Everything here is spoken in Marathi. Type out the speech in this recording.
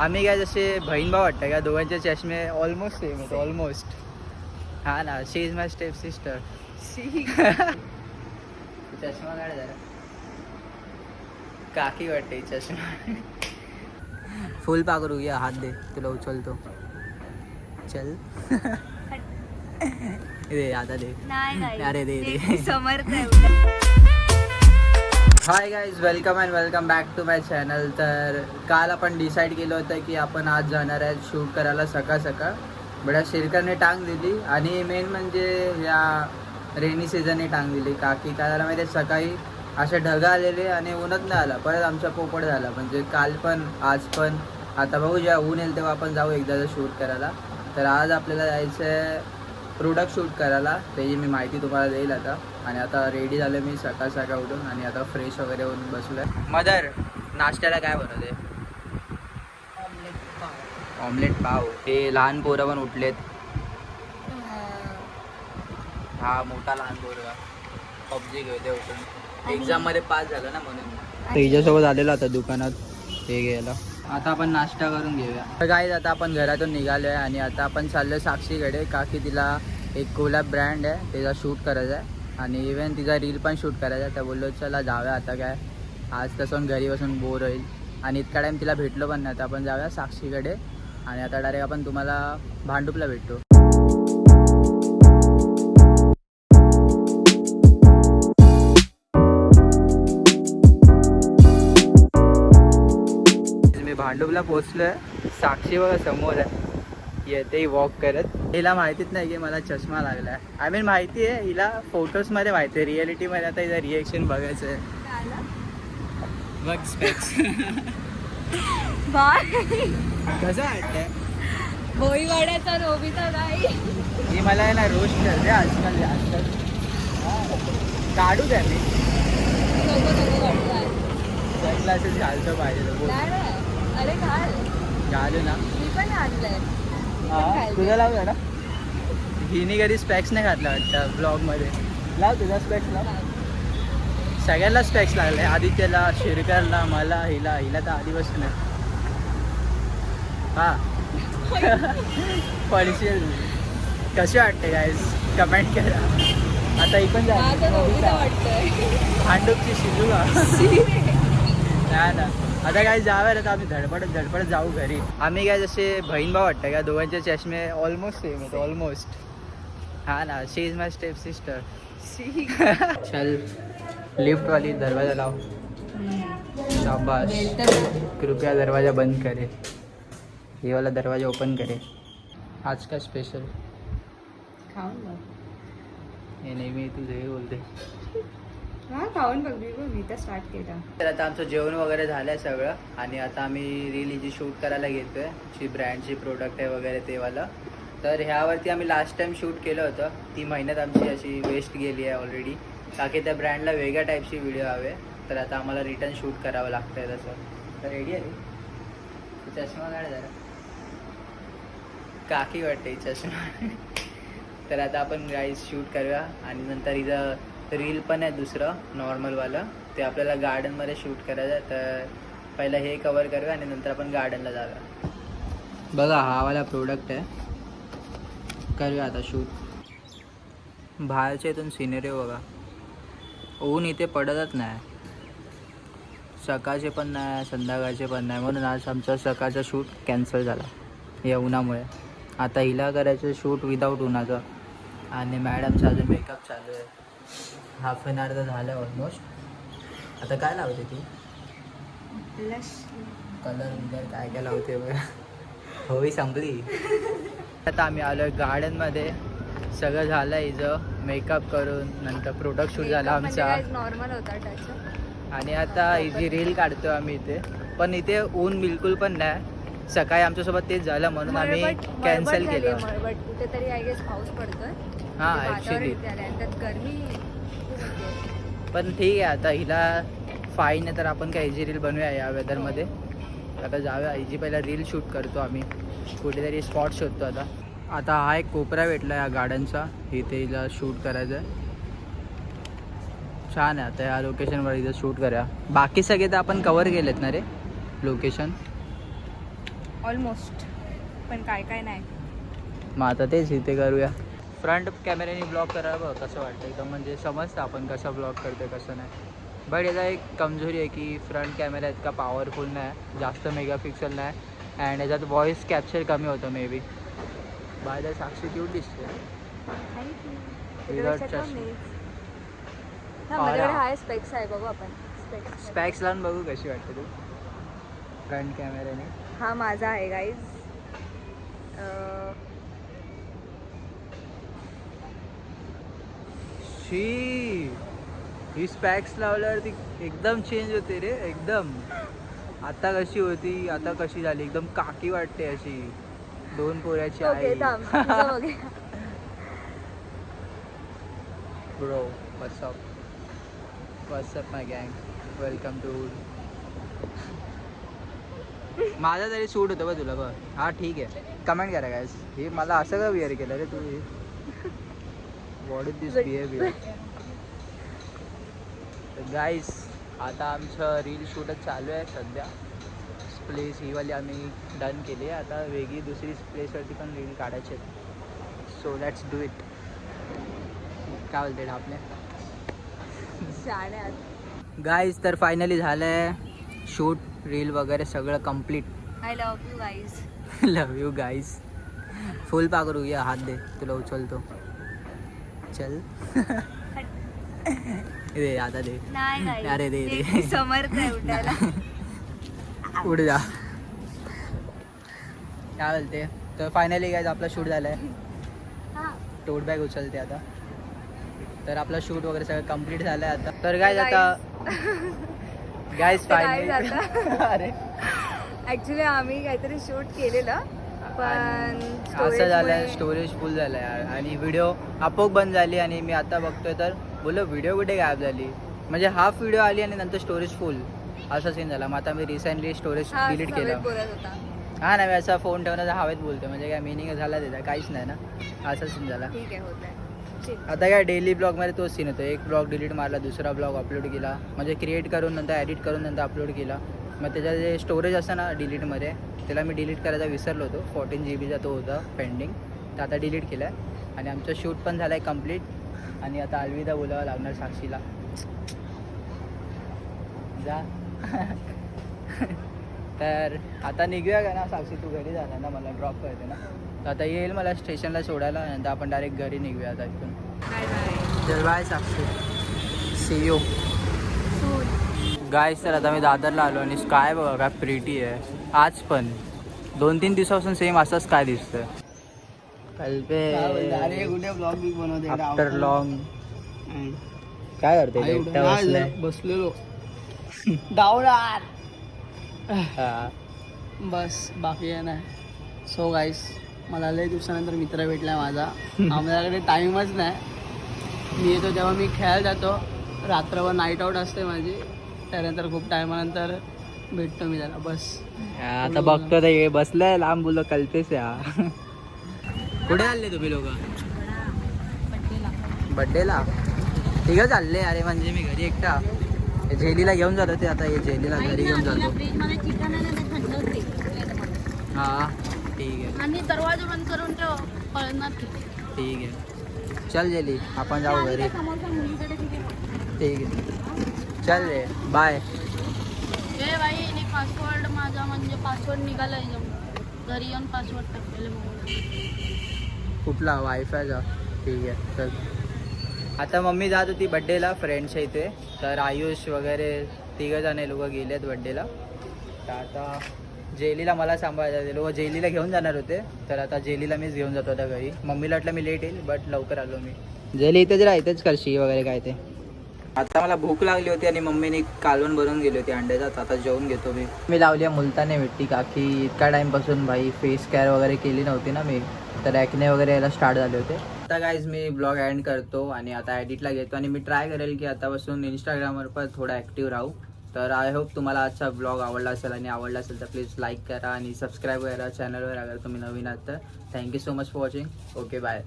आम्ही काय जसे बहीण भाऊ वाटतं का दोघांचे चष्मे ऑलमोस्ट सेम आहेत ऑलमोस्ट हा ना she is my step sister चष्मा काढ जरा. काकी वाटते चष्मा. फुल पाकरू या हात दे तुला उचलतो. चल. दे आता दे. नाही अरे दे, दे. समर्थ आहे. Hi guys welcome and welcome back to my channel तर काल आपण डिसाईड केलं होतं की आपण आज जाणार आहे शूट करायला सकाळ सकाळ. बड्या शिरकरने टांग दिली आणि मेन म्हणजे या रेनी सीझनने टांग दिली. काकी काय झालं माहिती सकाळी असे ढग आलेले आणि ऊनच नाही आला. परत आमचा पोपट झाला. म्हणजे काल पण आज पण. आता बघू जेव्हा ऊन येईल तेव्हा आपण जाऊ एकदाचं शूट करायला. तर आज आपल्याला जायचं आहे प्रोडक्ट शूट करायला त्याची मी माहिती तुम्हाला देईल आता. आणि आता रेडी झालं मी सकाळ सकाळ उठून आणि आता फ्रेश वगैरे होऊन बसलो आहे मदर नाश्त्याला काय बनवते ऑमलेट पाव. ते लहान पोरं पण उठलेत. हा मोठा लहान पोरगा. पबजी खेळते उठून. एक्झाममध्ये पास झालं ना म्हणून. हिच्यासोबत आलेला आता दुकानात. ते घ्यायला. आता आपण नाश्ता करून घेऊया. तर काय आता आपण घरातून निघालो आहे आणि आता आपण चाललो साक्षीकडे. का की तिला एक कोलॅब ब्रँड आहे त्याचा शूट करायचा आहे आणि इव्हन तिचा रील पण शूट करायचा आहे. तर बोललो चला जाऊया आता काय. आज तसं घरी बसून बोर होईल. आणि इतका टाईम तिला भेटलो पण नाही. तर आपण जाऊया साक्षीकडे. आणि आता डायरेक्ट आपण तुम्हाला भांडूपला भेटतो. मी भांडूपला पोचलोय साक्षी बघा समोर आहे. येते वॉक करत. हिला माहितीच नाही की मला चष्मा लागलाय. आय मीन माहिती आहे हिला फोटोजमध्ये माहिती आहे रिअलिटी मध्ये आता हिचं रिएक्शन बघायचं आहे बघ स्पेक्स बाय. कसं वाटतंय? भोईवाड्याचा नोबिता नाही. ही मला आहे ना रोस्ट करते आजकाल आजकाल. काढू द्या मी. नको. सनग्लासेस घालतो पाहिजे बोल. अरे घाल. घालू ना. मी पण आणलंय. हा, घालते. तुझं लाव जरा हिने कधी स्पेक्स नाही घातला वाटतं ब्लॉगमध्ये लाव तुझा स्पेक्स लाव. सगळ्यांना स्पेक्स लागले. आदित्यला शिरकरला मला हिला. हिला तर आधीपासून आहे. हा. पडशील. कशी वाटते गाईज कमेंट करा. आता माझं नोबिता जा. वाटतंय. भांडूपची शिजू का नाही ना आता काय जाव्या आता आम्ही धडपडत धडपडत जाऊ घरी. आम्ही काय जसे बहीण भाऊ वाटतं का? दोघांचे चष्मे ऑलमोस्ट सेम आहेत ऑलमोस्ट हा ना she is my step sister चल लिफ्टवाली दरवाजा लाव. शाबाश कृपया दरवाजा बंद करे. ये वाला दरवाजा ओपन करे. आज का स्पेशल हे नेहमी तुझे हे बोलते. हां खाऊन बघ मी मी तर स्टार्ट केला. तर आता आमचं जेवण वगैरे झालं आहे सगळं आणि आता आम्ही रील जी शूट करायला घेतोय जी ब्रँडची प्रोडक्ट आहे वगैरे तेवाला. तर ह्यावरती आम्ही लास्ट टाइम शूट केलं होतं. ती महिन्यात आमची अशी वेस्ट गेली आहे ऑलरेडी बाकी त्या ब्रँडला वेगळ्या टाईपची व्हिडिओ हवे. तर आता आम्हाला रिटर्न शूट करावं लागतं आहे तसं. तर रेडी आहे चष्मा काढ जरा. काकी वाटते चष्मा. तर आता आपण गाईज शूट करूया आणि नंतर इथं रील पण आहे दुसरं नॉर्मलवालं ते आपल्याला गार्डनमध्ये शूट करायचं आहे तर पहिलं हे कवर करूया आणि नंतर आपण गार्डनला जाऊया. बघा हा वाला प्रोडक्ट आहे. करूया आता शूट बाहेरच्या इथून सिनेरी बघा. ऊन इथे पडतच नाही. सकाळचे पण नाही संध्याकाळचे पण नाही. म्हणून आज आमचा सकाळचा शूट कॅन्सल झाला. या उन्हामुळे. आता हिला करायचं शूट विदाऊट उन्हाचं. आणि मॅडमचा अजून मेकअप चालू आहे. हाफ एन आवर तर झालं ऑलमोस्ट आता काय लावते ती? कलर बिलर काय काय लावते बघा होई संपली. आता आम्ही आलो आहे गार्डनमध्ये सगळं झालं हिचं मेकअप करून नंतर प्रोडक्ट शूट झाला आमचा. नॉर्मल होता टच आणि आता हिची रील काढतो आम्ही इथे. पण इथे ऊन बिलकुल पण नाही. सकाळी आमच्यासोबत तेच झालं म्हणून आम्ही कॅन्सल केलं. कुठेतरी आय गेस पाऊस पडतोय. हा म्हणजे त्यात गरमी. पण ठीक आहे आता हिला फाईन आहे तर आपण काय हिची रील बनवूया या वेदरमध्ये आता जाऊया हिची पहिला रील शूट करतो आम्ही. कुठेतरी स्पॉट शोधतो आता. आता हा एक कोपरा भेटला या गार्डनचा इथे हिला शूट करायचं आहे छान आहे आता या लोकेशनवर इथं शूट करूया. बाकी सगळे तर आपण कवर केलेत ना रे लोकेशन ऑलमोस्ट पण काय काय नाही. मग आता तेच इथे करूया. फ्रंट कॅमेऱ्याने ब्लॉग बघ कसं वाटतं. एकदम म्हणजे समजतं आपण कसं ब्लॉग करतोय कसं नाही. बट याचा एक कमजोरी आहे की फ्रंट कॅमेरा इतका पॉवरफुल नाही जास्त मेगापिक्सल नाही अँड याच्यात व्हॉइस कॅप्चर कमी होतं maybe by the Sakshi cute दिसते आहे बघू आपण. स्पेक्स स्पॅक्स लावून बघू कशी वाटते तू. फ्रंट कॅमेऱ्याने हा माझा आहे गाईज शी ही स्पॅक्स लावल्यावर ती एकदम चेंज होते रे एकदम. आता कशी होती आता कशी झाली एकदम काकी वाटते अशी. दोन पोऱ्याची आई. Bro what's up what's up my गँग वेलकम टू माझा तरी सूट होतं बघ तुला बघ. हा ठीक आहे. कमेंट करा गायस हे मला असं का विअर केलं रे तू what is this behaviour guys आता आमचं रील शूटच चालू आहे सध्या. प्लेस ही वाली आम्ही डन केली आहे. आता वेगळी दुसरी प्लेसवरती पण रील काढायचे सो लेट्स डू इट काय बोलते आहेत. गाईज तर फायनली झालं आहे शूट रील वगैरे सगळं complete I love you guys love you guys full पाकरू या हात दे तुला उचलतो. चल. दे आता दे. नाही नाही. अरे दे, दे. समर्थ पुढे जा. काय बोलते? तर फायनली गाईज आपला शूट झाला आहे हा. टोट बॅग उचलते आता. तर आपला शूट वगैरे सगळं कंप्लीट झालं आहे आता. तर गाईज आता guys फायनली अरे. ऍक्च्युली आम्ही काहीतरी शूट केलेलं. पण असं झालंय स्टोरेज फुल झालं यार. आणि व्हिडिओ आपोआप बंद झाली आणि मी आता बघतोय तर बोलो व्हिडिओ कुठे गायब झाली? म्हणजे हाफ व्हिडिओ आली आणि नंतर स्टोरेज फुल असा सीन झाला. मग आता मी रिसेंटली स्टोरेज डिलीट केलं. हा ना मी असा फोन ठेवण्याचा हवेत बोलतो म्हणजे काय मिनिंग झाला त्याचा काहीच नाही ना. असा सीन झाला. आता काय डेली ब्लॉगमध्ये तोच सीन होतो. एक ब्लॉग डिलीट मारला दुसरा ब्लॉग अपलोड केला. म्हणजे क्रिएट करून नंतर एडिट करून नंतर अपलोड केला. मग त्याचं जे स्टोरेज असतं ना डिलीटमध्ये त्याला मी डिलीट करायचा विसरलो होतो. फोर्टीन जी बीचा तो होता पेंडिंग तर आता डिलीट केला आहे आणि आमचं शूट पण झालं आहे कंप्लीट आणि आता अलविदा बोलावं लागणार साक्षीला. जा. तर आता निघूया का ना साक्षी? तू घरी जाणार ना मला ड्रॉप करते ना. तर आता येईल मला स्टेशनला सोडायला नंतर आपण डायरेक्ट घरी निघूया आता इथून. Bye Sakshi. See you guy sir आता मी दादरला आलो आणि काय बघा काय प्रिटी आहे. आज पण. दोन तीन दिवसापासून सेम असंच काय दिसतं आफ्टर लॉंग काय करते बसलेलो. डावणार. बस बाकी आहे नाही सो गाईस मला लय दिवसानंतर मित्र भेटला माझा. आमच्याकडे टाईमच नाही. मी येतो तेव्हा मी खेळायला जातो. रात्रभर नाईट आऊट असते माझी. त्यानंतर खूप टायमानंतर भेटतो मी त्याला बस. आता बघतो ते बसलाय लांब बोललो कल्पेस या कुठे चालले तुम्ही लोक? बड्डेला. तिघं चालले अरे म्हणजे मी घरी एकटा. हे झेलीला घेऊन जातो ते आता हे झेलीला घरी घेऊन जातो. हा ठीक आहे. आणि दरवाजा बंद करून ठेव पळणार की. ठीक आहे. चल जेली आपण जाऊ घरी. ठीक आहे. चल रे बाय ए बाई पासवर्ड माझा म्हणजे पासवर्ड निघालाय जम घरी येऊन पासवर्ड टाकलेले कुठला? वायफायचा ठीक आहे चल. आता मम्मी जात होती बड्डेला फ्रेंड्सच्या इथे. तर आयुष वगैरे तिघं जण लोक गेलेत बड्डेला तर आता जेलीला मला सांभाळायचं ते लोक जेलीला घेऊन जाणार होते. तर आता जेलीला मीच घेऊन जातो आता घरी. मम्मीला वाटलं मी लेट येईल बट लवकर आलो मी. जेली इथेच राह इथेच करशी वगैरे काय ते. आता मला भूक लागली होती आणि मम्मीने कालवण बनवून गेली होती. अंड्याचा आता जेवून घेतो मी. मी लावली आहे मुलताने मिट्टी का की इतका टाईमपासून भाई फेस केअर वगैरे केली नव्हती ना मी. तर ॲक्ने वगैरे यायला स्टार्ट झाले होते. आता गाईज मी ब्लॉग एंड करतो आणि आता एडिटला घेतो. आणि मी ट्राय करेल की आतापासून इंस्टाग्रामवर पण थोडा ॲक्टिव्ह राहू. तर आय होप तुम्हाला आजचा ब्लॉग आवडला असेल आणि आवडला असेल तर प्लीज लाईक करा आणि सबस्क्राईब करा चॅनलवर अगर तुम्ही नवीन आहात तर. Thank you so much for watching okay bye